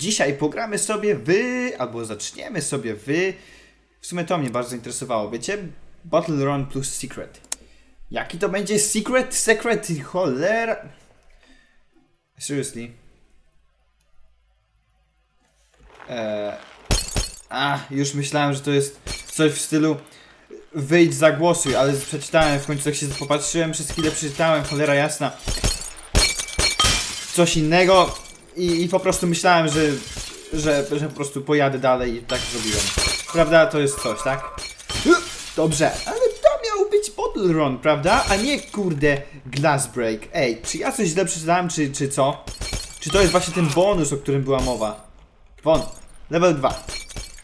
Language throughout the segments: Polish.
dzisiaj pogramy sobie w, albo zaczniemy sobie w, w sumie to mnie bardzo interesowało, wiecie? Battle Run plus Secret. Jaki to będzie Secret? Secret, cholera... Seriously. Eee... A, już myślałem, że to jest coś w stylu wyjdź, zagłosuj, ale przeczytałem, w końcu tak się popatrzyłem, przez chwilę przeczytałem, cholera jasna, coś innego i, i po prostu myślałem, że, że, że po prostu pojadę dalej i tak zrobiłem. Prawda? To jest coś, tak? Dobrze, ale być Bottle Run, prawda? A nie, kurde, Glass Break. Ej, czy ja coś źle przeczytałem, czy, czy co? Czy to jest właśnie ten bonus, o którym była mowa? Won, level 2.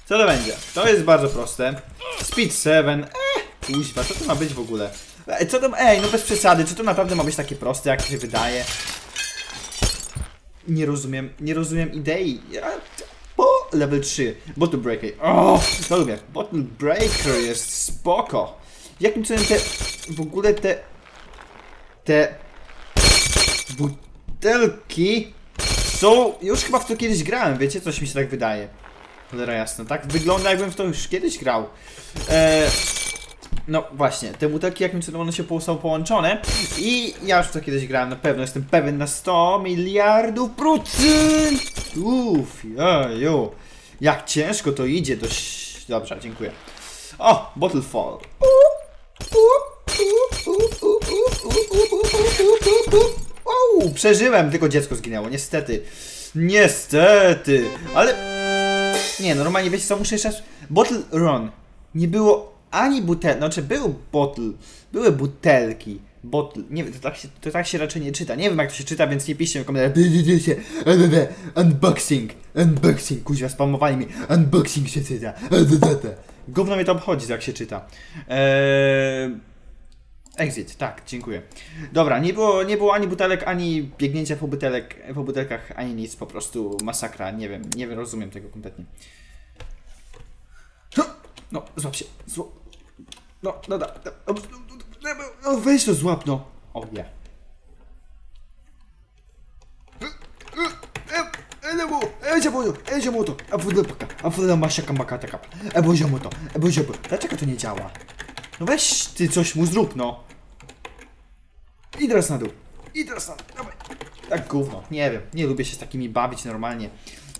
Co to będzie? To jest bardzo proste. Speed 7. Eee, kuźwa, co to ma być w ogóle? Co to... Ej, no bez przesady, czy to naprawdę ma być takie proste, jak się wydaje? Nie rozumiem, nie rozumiem idei. Ja... O, level 3. Bottle Breaker. O, no lubię. Bottle Breaker jest spoko. Jakim cudem te... W ogóle te... Te... Butelki są... Już chyba w to kiedyś grałem, wiecie? Coś mi się tak wydaje. Cholera jasno, tak? Wygląda jakbym w to już kiedyś grał. Eee, no właśnie, te butelki jakimś cudem one się są połączone i ja już to kiedyś grałem, na pewno jestem pewien na 100 miliardów procent! Uff, jeju. Jak ciężko to idzie, dość... Dobrze, dziękuję. O, Bottle Fall. Uuu, przeżyłem, tylko dziecko zginęło, niestety. Niestety, ale nie, normalnie wiecie co, muszę jeszcze. Bottle Run. Nie było ani butel... Znaczy, był bottle. Były butelki. Bottle. Nie wiem, to tak, się, to tak się raczej nie czyta. Nie wiem jak to się czyta, więc nie piszcie w komentarzach. Unboxing. Unboxing. Kuźwa, spamowali mi. Unboxing się czyta. Gówno mnie to obchodzi, jak się czyta. Eee... Exit, tak, dziękuję. Dobra, nie było, nie było ani butelek, ani biegnięcia po, butelek, po butelkach, ani nic, po prostu masakra, nie wiem, nie wiem, rozumiem tego kompletnie. No, złap się, złap. No, no, no, no, no, weź to złap, no. O, nie. Elemo, elemo, elemo to, a woda paka, a woda masiaka makataka, a boziomo to, a boziomo. Dlaczego to nie działa? No weź ty coś mu zrób, no. I teraz na dół. I teraz na dół. Dawaj. Tak gówno. Nie wiem. Nie lubię się z takimi bawić normalnie.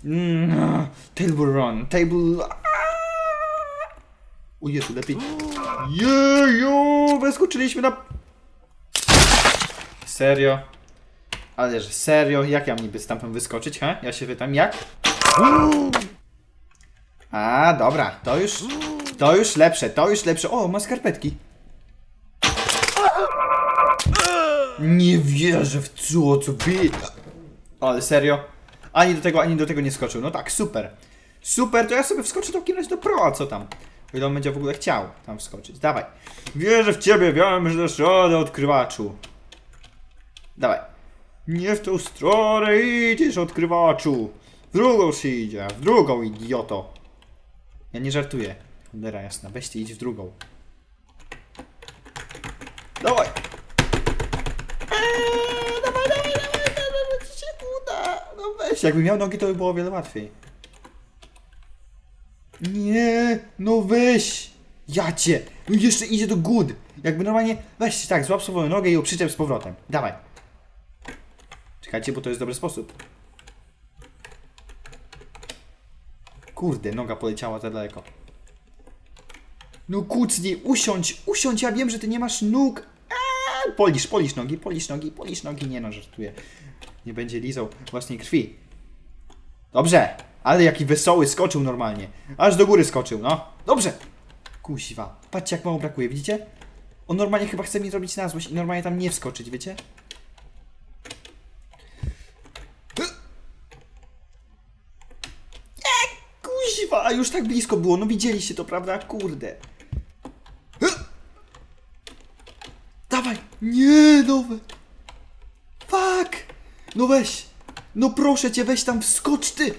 Mm, table run. Table... O Jezu, lepiej. Jeju! Wyskoczyliśmy na... Serio? Ale że serio? Jak ja niby stamtąd wyskoczyć, ha? Ja się pytam, jak? A, dobra. To już... To już lepsze, to już lepsze. O, ma skarpetki. Nie wierzę w co, co by... Ale serio? Ani do tego, ani do tego nie skoczył. No tak, super. Super, to ja sobie wskoczę do takim do pro, a co tam? Ile on będzie w ogóle chciał tam wskoczyć. Dawaj. Wierzę w ciebie, wiem, że dasz radę, odkrywaczu. Dawaj. Nie w tą stronę idziesz, odkrywaczu. W drugą się idzie, w drugą, idioto. Ja nie żartuję. Cholera jasna, weźcie idź w drugą. Dawaj! Eee, dawaj, dawaj, dawaj, dawaj, ci się uda. No weź, jakbym miał nogi, to by było o wiele łatwiej. Nie, no weź! Jacie! No jeszcze idzie do good. Jakby normalnie, weź tak, złap swoją nogę i ją z powrotem. Dawaj. Czekajcie, bo to jest dobry sposób. Kurde, noga poleciała za daleko. No kucnij, usiądź, usiądź, ja wiem, że ty nie masz nóg. Eee, polisz, polisz nogi, polisz nogi, polisz nogi. Nie no, żartuję. Nie będzie lizał własnej krwi. Dobrze, ale jaki wesoły, skoczył normalnie. Aż do góry skoczył, no. Dobrze. Kuźwa, patrzcie jak mało brakuje, widzicie? On normalnie chyba chce mi zrobić na złość i normalnie tam nie wskoczyć, wiecie? Kuźwa, a już tak blisko było, no widzieliście to, prawda? Kurde. Dawaj! Nie, nowe! Fuck! No weź! No proszę cię, weź tam wskocz ty!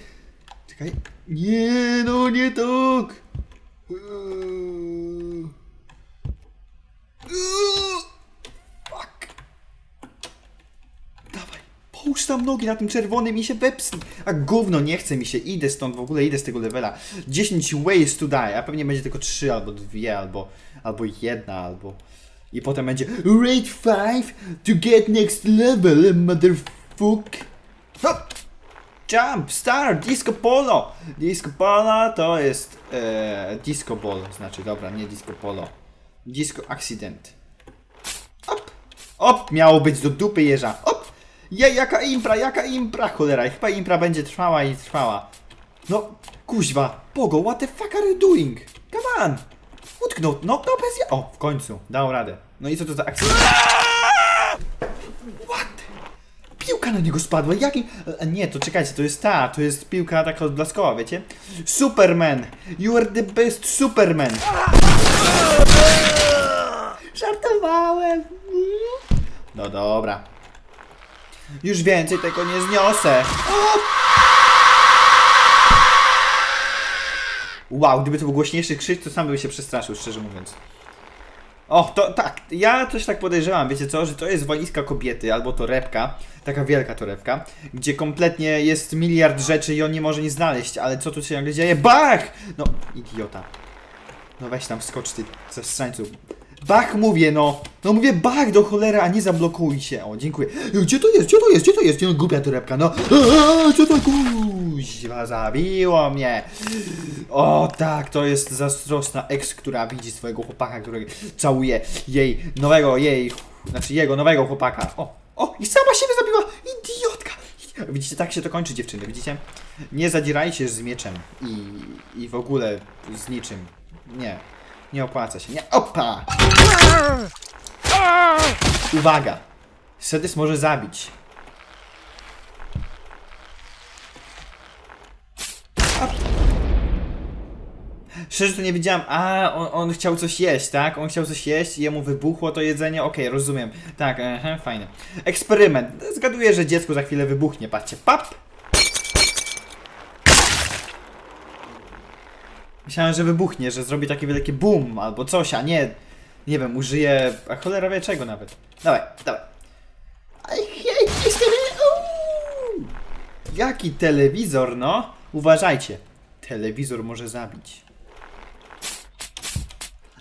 Czekaj. Nie, no nie tak! Fuck! Dawaj, Połóż tam nogi na tym czerwonym i się wepsnij. A gówno, nie chce mi się, idę stąd, w ogóle idę z tego levela. 10 ways to die, a pewnie będzie tylko 3 albo 2, albo, albo jedna, albo... I potem będzie Rate 5 to get next level, motherfuck. Hop! Jump, start, disco polo! Disco polo to jest e, disco ball, znaczy dobra, nie disco polo. Disco accident. Op! Op! Miało być do dupy jeża. Op! Je, jaka impra, jaka impra, cholera. Chyba impra będzie trwała i trwała. No, kuźwa. Pogo, what the fuck are you doing? Come on! Utknął, no, no bez ja... O, w końcu, dał radę. No i co to za akcja? What? Piłka na niego spadła, jakim... E, Nie, to czekajcie, to jest ta, to jest piłka taka odblaskowa, wiecie? Superman! You are the best Superman! Żartowałem! No dobra. Już więcej tego nie zniosę. Wow, gdyby to był głośniejszy krzyk, to sam bym się przestraszył, szczerze mówiąc. O, to tak, ja coś tak podejrzewam, wiecie co, że to jest walizka kobiety, albo torebka, taka wielka torebka, gdzie kompletnie jest miliard rzeczy i on nie może nic znaleźć, ale co tu się nagle dzieje? Bach! No, idiota. No weź tam skocz ty, ze strańcu. Bach mówię, no! No mówię bach do cholery, a nie zablokuj się. O, dziękuję. Gdzie to jest? Gdzie to jest? Gdzie to jest? No, głupia torebka, no. Eee, co to kuźwa, zabiło mnie. O tak, to jest zazdrosna ex, która widzi swojego chłopaka, który całuje jej nowego, jej, znaczy jego nowego chłopaka. O, o, i sama siebie zabiła! Idiotka! Widzicie, tak się to kończy, dziewczyny, widzicie? Nie zadzierajcie z mieczem i, i w ogóle z niczym. Nie. Nie opłaca się. Nie. Opa! Uwaga! Sedys może zabić. Szczerze to nie wiedziałam. A, on, on chciał coś jeść, tak? On chciał coś jeść i jemu wybuchło to jedzenie. Okej, rozumiem. Tak, aha, fajne. Eksperyment. Zgaduję, że dziecku za chwilę wybuchnie. Patrzcie, pap! Myślałem, że wybuchnie, że zrobi takie wielkie boom albo coś, a nie, nie wiem, użyje, a cholera wie czego nawet. Dawaj, dawaj. Uuu. Jaki telewizor, no? Uważajcie, telewizor może zabić.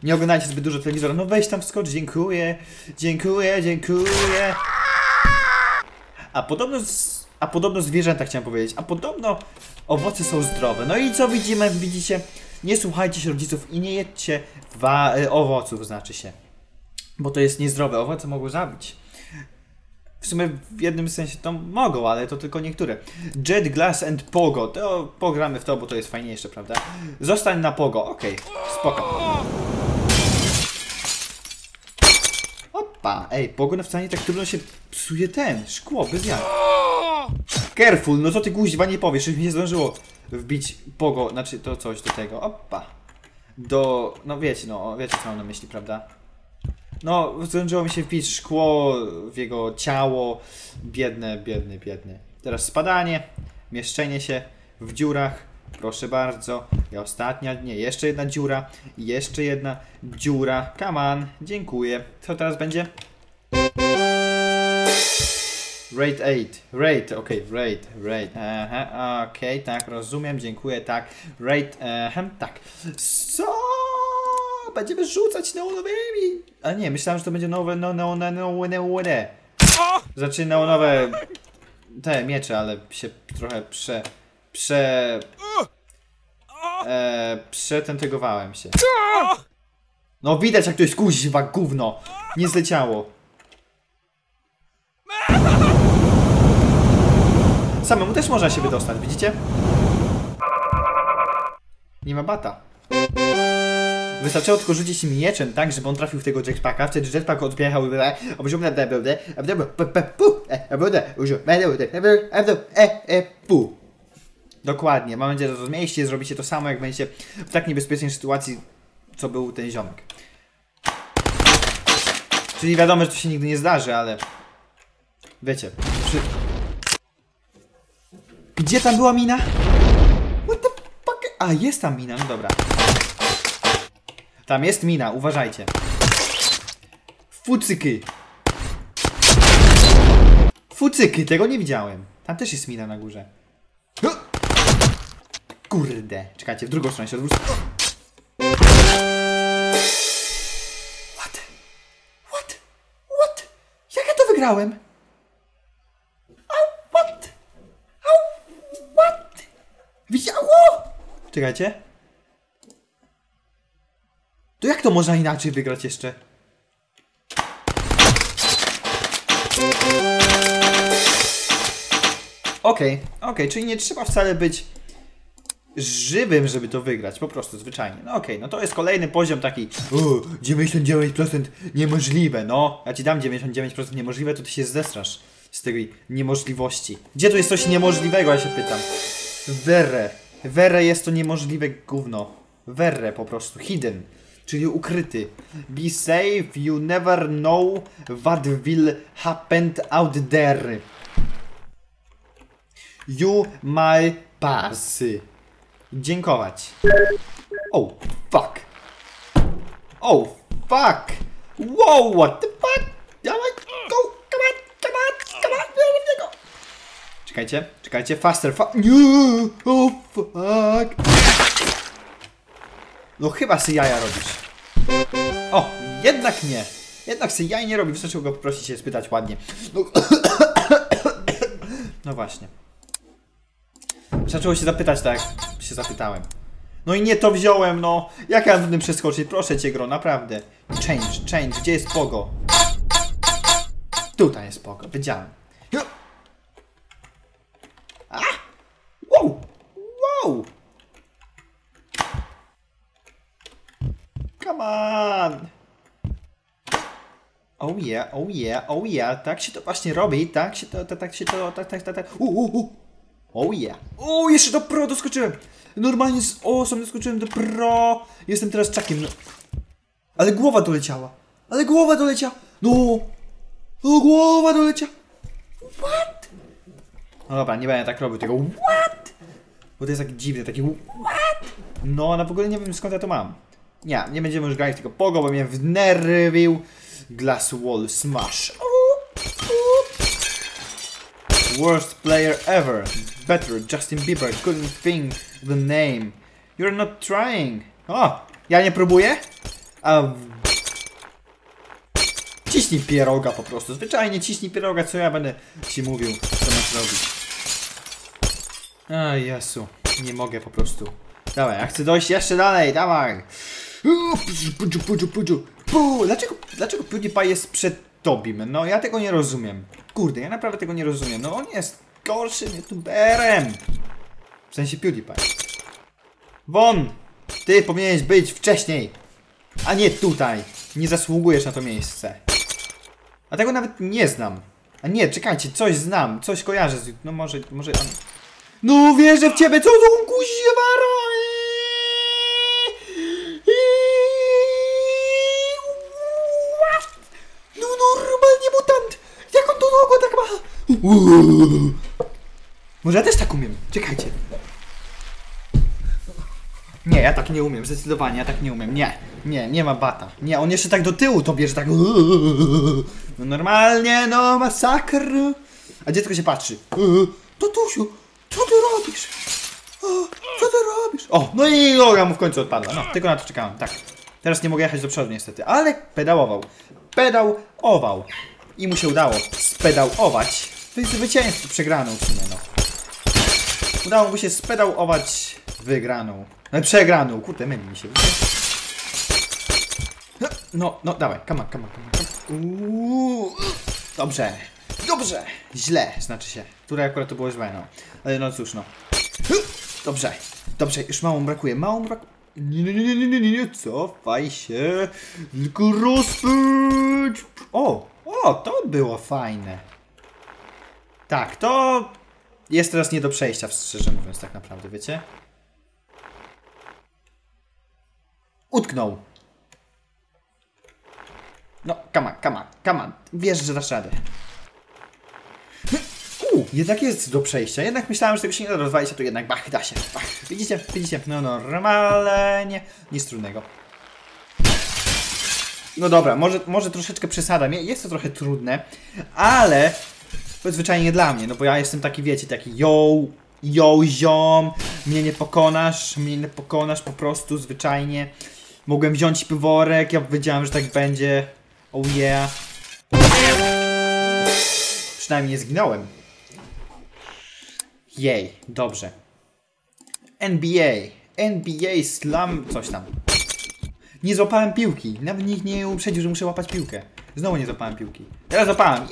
Nie oglądajcie zbyt dużo telewizora. No weź tam wskocz, dziękuję, dziękuję, dziękuję. A podobno, z, a podobno zwierzęta chciałem powiedzieć, a podobno owoce są zdrowe. No i co widzimy, widzicie? Nie słuchajcie się rodziców i nie jedźcie e, owoców, znaczy się. Bo to jest niezdrowe. Owoce mogą zabić. W sumie w jednym sensie to mogą, ale to tylko niektóre. Jet Glass and Pogo. To pogramy w to, bo to jest fajniejsze, prawda? Zostań na Pogo. Okej, spoko. Opa, ej, Pogo na wcale nie tak trudno się psuje ten, szkło, bez jaj. Careful, no co ty guźba nie powiesz, już mi nie zdążyło wbić pogo, znaczy to coś do tego, opa. Do, no wiecie, no wiecie co mam na myśli, prawda? No, zdążyło mi się wbić szkło w jego ciało, biedne, biedny, biedny. Teraz spadanie, mieszczenie się w dziurach, proszę bardzo. I ostatnia, nie, jeszcze jedna dziura, jeszcze jedna dziura, come on, dziękuję. Co teraz będzie? Rate 8. Rate, okej, okay, rate, rate. Aha, okej, okay, tak, rozumiem, dziękuję, tak. Rate, aha, tak. Co? Będziemy rzucać neonowymi. A nie, myślałem, że to będzie nowe, no, no, no, no, no, no. Znaczy neonowe te miecze, ale się trochę prze... prze... E, przetentygowałem się. No widać jak to jest kuźwa, gówno. Nie zleciało. Samemu też można się wydostać, widzicie? Nie ma bata. Wystarczyło tylko rzucić mieczem, tak, żeby on trafił w tego jetpacka, wtedy jetpack odjechał i Dokładnie, mam nadzieję, że zrozumieliście, zrobicie to samo, jak będziecie w tak niebezpiecznej sytuacji, co był ten ziomek. Czyli wiadomo, że to się nigdy nie zdarzy, ale... Wiecie, przy... Gdzie tam była mina? What the fuck? A, jest tam mina, no dobra. Tam jest mina, uważajcie. Fucyky. Fucyky, tego nie widziałem. Tam też jest mina na górze. Kurde. Czekajcie, w drugą stronę się odwrócę. What? What? What? Jak ja to wygrałem? Au, what? Au, what? Widziało? Czekajcie. To jak to można inaczej wygrać jeszcze? Okej, okej, czyli nie trzeba wcale być żywym, żeby to wygrać, po prostu, zwyczajnie. No okej, no to jest kolejny poziom taki o, 99% niemożliwe, no. Ja ci dam 99% niemożliwe, to ty się zestrasz z tej niemożliwości. Gdzie tu jest coś niemożliwego, ja się pytam. Verre. Verre jest to niemożliwe gówno. Verre po prostu, hidden, czyli ukryty. Be safe, you never know what will happen out there. You my pass. Dziękować. Oh, fuck. Oh, fuck. Wow, what the fuck? Dawaj, go, come on, come on, come on, biorę w niego. Czekajcie, czekajcie, faster, fa... Oh, fuck. No chyba sy jaja robisz. O, jednak nie. Jednak sy jaj nie robi, wystarczyło go poprosić się spytać ładnie. No, no właśnie. Zaczęło się zapytać tak, jak się zapytałem. No i nie to wziąłem, no. Jak ja mam tym przeskoczyć? Proszę cię, gro, naprawdę. Change, change, gdzie jest pogo? Tutaj jest pogo, wiedziałem. Jo. A! Wow! Wow! Come on! Oh yeah, oh yeah, oh yeah, tak się to właśnie robi, tak się to, tak, tak się to, tak, tak, tak, tak. U, u, u. Oh yeah. O, jeszcze do pro doskoczyłem. Normalnie z osą doskoczyłem do pro. Jestem teraz czakiem. No. Ale głowa doleciała. Ale głowa doleciała. No. No głowa doleciała. What? No dobra, nie będę tak robił tego. What? Bo to jest taki dziwny, taki what? No, ale w ogóle nie wiem skąd ja to mam. Nie, nie będziemy już grać tylko pogo, bo mnie wnerwił. Glass wall smash. Worst player ever. Better, Justin Bieber couldn't think the name. You're not trying. O, ja nie próbuję? A... Ciśnij pieroga po prostu. Zwyczajnie ciśnij pieroga, co ja będę ci mówił, co masz robić. A Jesu, nie mogę po prostu. Dawaj, ja chcę dojść jeszcze dalej, dawaj. Uuu, Pudziu, pudziu, pudziu. Dlaczego, dlaczego PewDiePie jest przed Tobim? No ja tego nie rozumiem. Kurde, ja naprawdę tego nie rozumiem. No on jest gorszym youtuberem. W sensie PewDiePie. Won! Ty powinieneś być wcześniej, a nie tutaj. Nie zasługujesz na to miejsce. A tego nawet nie znam. A nie, czekajcie, coś znam, coś kojarzę z... No może, może... No wierzę w ciebie, co to kuźwa robi? What? No normalnie mutant! Jak on to długo tak ma? Może ja też tak umiem, czekajcie. Nie, ja tak nie umiem, zdecydowanie, ja tak nie umiem. Nie, nie, nie ma bata. Nie, on jeszcze tak do tyłu to bierze, tak. No normalnie, no masakr. A dziecko się patrzy. Tatusiu, co ty robisz? Co ty robisz? O, no i noga mu w końcu odpadła. No, tylko na to czekałem, tak. Teraz nie mogę jechać do przodu niestety, ale pedałował. Pedałował. I mu się udało spedałować. Zwycięstwo przegraną w sumie, no. Udało mu się spedałować wygraną. No, przegraną, kurde, myli mi się. No, no, dawaj, come on, come on, come on. Uuu, Dobrze, dobrze, źle, znaczy się. Tutaj akurat to było źle, no. Ale no cóż, no. Dobrze, dobrze, już mało brakuje, mało brakuje. Nie, nie, nie, nie, nie, nie, nie, cofaj się. Tylko rozpędź. O, o, to było fajne. Tak, to jest teraz nie do przejścia, szczerze mówiąc, tak naprawdę, wiecie? Utknął. No, come on, come on, come on. Wiesz, że dasz radę. U, jednak jest do przejścia. Jednak myślałem, że tego się nie da rozwalić, a tu jednak bach, da się. Bach. Widzicie, widzicie, no normalnie. Nic trudnego. No dobra, może, może troszeczkę przesadam. Jest to trochę trudne, ale Zwyczajnie nie dla mnie, no bo ja jestem taki, wiecie, taki yo, yo, ziom, mnie nie pokonasz, mnie nie pokonasz po prostu, zwyczajnie. Mogłem wziąć piworek, ja wiedziałem, że tak będzie. Oh yeah. Przynajmniej nie zginąłem. Jej, dobrze. NBA. NBA Slam, coś tam. Nie złapałem piłki. Nawet nikt nie uprzedził, że muszę łapać piłkę. Znowu nie złapałem piłki. Teraz złapałem.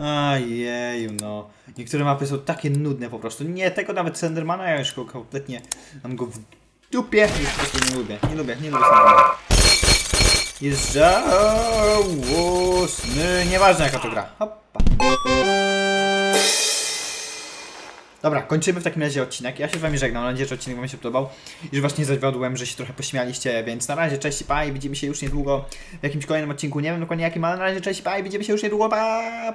Ajeju, no. Niektóre mapy są takie nudne po prostu. Nie, tego nawet Sendermana, ja już kompletnie mam go w dupie. Już po prostu nie lubię. Nie lubię, nie lubię Sendermana. Jest żałosny. Nieważne jaka to gra. Hoppa. Dobra, kończymy w takim razie odcinek. Ja się z wami żegnam. Mam nadzieję, że odcinek wam się podobał i że was nie zawiodłem, że się trochę pośmialiście, więc na razie cześć pa i widzimy się już niedługo w jakimś kolejnym odcinku. Nie wiem dokładnie jakim, ale na razie cześć pa i widzimy się już niedługo. Pa!